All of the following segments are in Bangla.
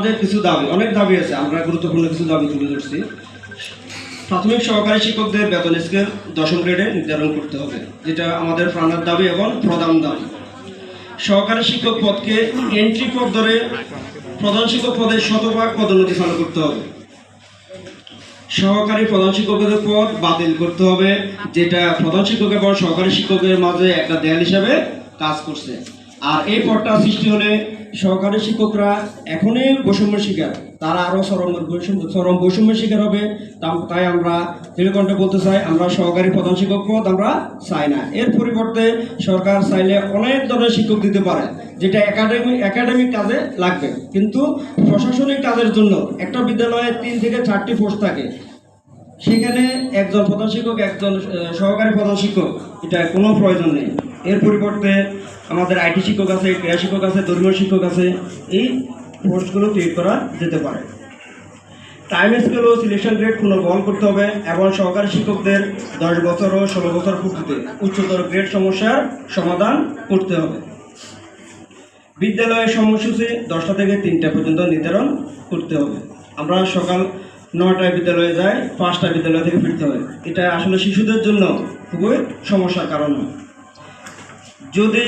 আমাদের কিছু দাবি, অনেক দাবি আছে, আমরা গুরুত্বপূর্ণ কিছু দাবি তুলে ধরছি। প্রাথমিক সহকারী শিক্ষকদের বেতন স্কেল দশম গ্রেডে নির্ধারণ করতে হবে, যেটা আমাদের দাবি এবং প্রধান দাবি। সহকারী শিক্ষক পদকে এন্ট্রি পদ ধরে প্রধান শিক্ষক পদে শতভাগ পদোন্নতি চালু করতে হবে। সহকারী প্রধান শিক্ষকের পদ বাতিল করতে হবে, যেটা প্রধান শিক্ষক এবং সহকারী শিক্ষকের মাঝে একটা দেয়াল হিসাবে কাজ করছে। আর এই পদটা সৃষ্টি হলে সহকারী শিক্ষকরা এখনই বৈষম্য শিকার। তারা আরও চরম বৈষম্য চরম বৈষম্য শিকার হবে। তাই আমরা নীলকণ্ঠে বলতে চাই, আমরা সহকারী প্রধান শিক্ষক পদ আমরা চাই না। এর পরিবর্তে সরকার চাইলে অনেক ধরনের শিক্ষক দিতে পারে, যেটা একাডেমি একাডেমিক কাজে লাগবে। কিন্তু প্রশাসনিক কাজের জন্য একটা বিদ্যালয়ে তিন থেকে চারটি পোস্ট থাকে। সেখানে একজন প্রধান শিক্ষক, একজন সহকারী প্রধান শিক্ষক, এটা কোনো প্রয়োজন নেই। এর পরিবর্তে আমাদের আইটি শিক্ষক আছে, ক্রীড়া শিক্ষক আছে, ধর্মীয় শিক্ষক আছে, এই কোর্সগুলো তৈরি করা যেতে পারে। টাইম স্কেল ও সিলেকশন গ্রেড পুনর্বহন করতে হবে এবং সহকারী শিক্ষকদের দশ বছর ও ষোলো বছর পূর্তিতে উচ্চতর গ্রেড সমস্যার সমাধান করতে হবে। বিদ্যালয়ের সময়সূচি দশটা থেকে তিনটা পর্যন্ত নির্ধারণ করতে হবে। আমরা সকাল নটায় বিদ্যালয়ে যাই পাঁচটা বিদ্যালয় থেকে ফিরতে হয়। এটা আসলে শিশুদের জন্য খুবই সমস্যার কারণ হয়। যদি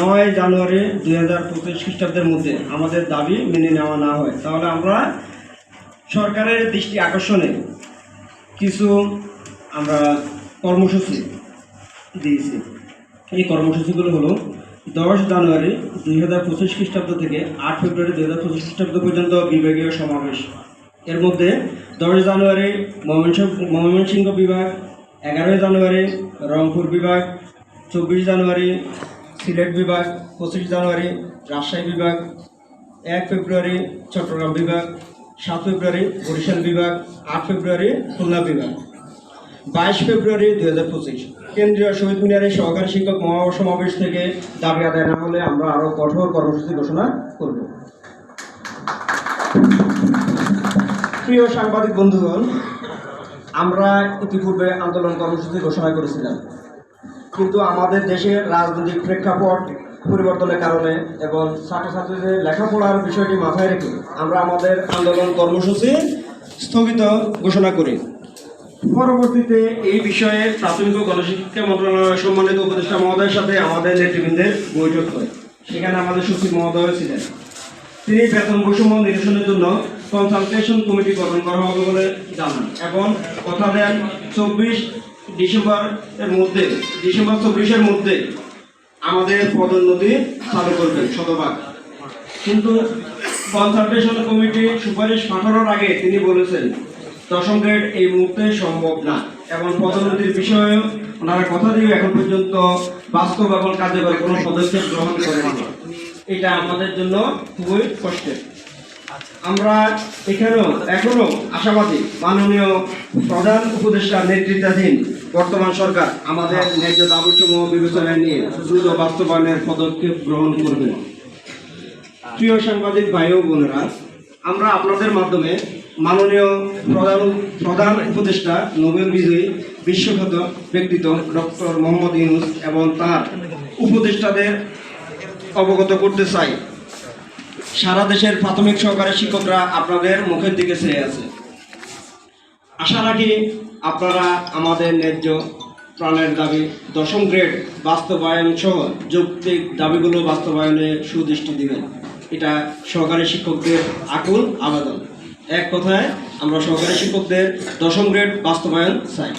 নয় জানুয়ারি দুই হাজার পঁচিশ খ্রিস্টাব্দের মধ্যে আমাদের দাবি মেনে নেওয়া না হয়, তাহলে আমরা সরকারের দৃষ্টি আকর্ষণে কিছু আমরা কর্মসূচি দিয়েছি। এই কর্মসূচিগুলো হলো দশ জানুয়ারি দুই হাজার পঁচিশ খ্রিস্টাব্দ থেকে আট ফেব্রুয়ারি দুই হাজার পঁচিশ খ্রিস্টাব্দ পর্যন্ত বিভাগীয় সমাবেশ। এর মধ্যে দশ জানুয়ারি ময়মনসিংহ ময়মনসিংহ বিভাগ, এগারোই জানুয়ারি রংপুর বিভাগ চব্বিশ জানুয়ারি, সিলেট বিভাগ, পঁচিশ জানুয়ারি, রাজশাহী বিভাগ, এক ফেব্রুয়ারি, চট্টগ্রাম বিভাগ, সাত ফেব্রুয়ারি, বরিশাল বিভাগ, আট ফেব্রুয়ারি, খুলনা বিভাগ। বাইশ ফেব্রুয়ারি, দুই হাজার পঁচিশ। কেন্দ্রীয় শহীদ মিনারে সহকারী শিক্ষক মহাসমাবেশ থেকে দাবি আদায় না হলে আমরা আরও কঠোর কর্মসূচি ঘোষণা করব। প্রিয় সাংবাদিক বন্ধুগণ, আমরা ইতিপূর্বে আন্দোলন কর্মসূচি ঘোষণা করেছিলাম। কিন্তু আমাদের দেশের রাজনৈতিক প্রেক্ষাপট পরিবর্তনের কারণে এবং ছাত্রছাত্রীদের লেখাপড়ার বিষয়টি মাথায় রেখে আমরা আমাদের আন্দোলন কর্মসূচি স্থগিত ঘোষণা করি। পরবর্তীতে এই বিষয়ে প্রাথমিক ও গণশিক্ষা মন্ত্রণালয়ের সম্মানিত উপদেষ্টা মহোদয়ের সাথে আমাদের নেতৃবৃন্দের বৈঠক হয়। সেখানে আমাদের সচিব মহোদয় ছিলেন। তিনি বেতন বৈষম্য নিরসনের জন্য কনসালটেশন কমিটি গঠন করা হবে বলে জানান এবং কথা দেন চব্বিশ ডিসেম্বর এর মধ্যে, ডিসেম্বর চব্বিশের মধ্যে আমাদের পদোন্নতি চালু করবেন, শতভাগ। কিন্তু কনসালটেশন কমিটি সুপারিশ পাঠানোর আগে তিনি বলেছেন, দশম গ্রেড এই মুহূর্তে সম্ভব না। এবং পদোন্নতির বিষয়ে ওনারা কথা দিয়ে এখন পর্যন্ত বাস্তব এবং কার্যকর কোনো পদক্ষেপ গ্রহণ করেনি। এটা আমাদের জন্য খুবই কষ্টের। আমরা এখানেও এখনও আশাবাদী, মাননীয় প্রধান উপদেষ্টার নেতৃত্বাধীন বর্তমান সরকার আমাদের ন্যায্য দাবিসমূহ বিবেচনায় নিয়ে দ্রুত বাস্তবায়নের পদক্ষেপ গ্রহণ করবেন প্রিয় সাংবাদিক ভাই ও বোনেরা, আমরা আপনাদের মাধ্যমে মাননীয় প্রধান প্রধান উপদেষ্টা নোবেল বিজয়ী বিশ্বখ্যাত ব্যক্তিত্ব ডক্টর মোহাম্মদ ইউনুস এবং তার উপদেষ্টাদের অবগত করতে চাই। সারা দেশের প্রাথমিক সহকারী শিক্ষকরা আপনাদের মুখের দিকে চেয়ে আছে। আশা রাখি আপনারা আমাদের ন্যায্য প্রাণের দাবি, দশম গ্রেড বাস্তবায়ন সহ যৌক্তিক দাবিগুলো বাস্তবায়নে সুদৃষ্টি দিবেন। এটা সহকারী শিক্ষকদের আকুল আবেদন। এক কথায়, আমরা সহকারী শিক্ষকদের দশম গ্রেড বাস্তবায়ন চাই।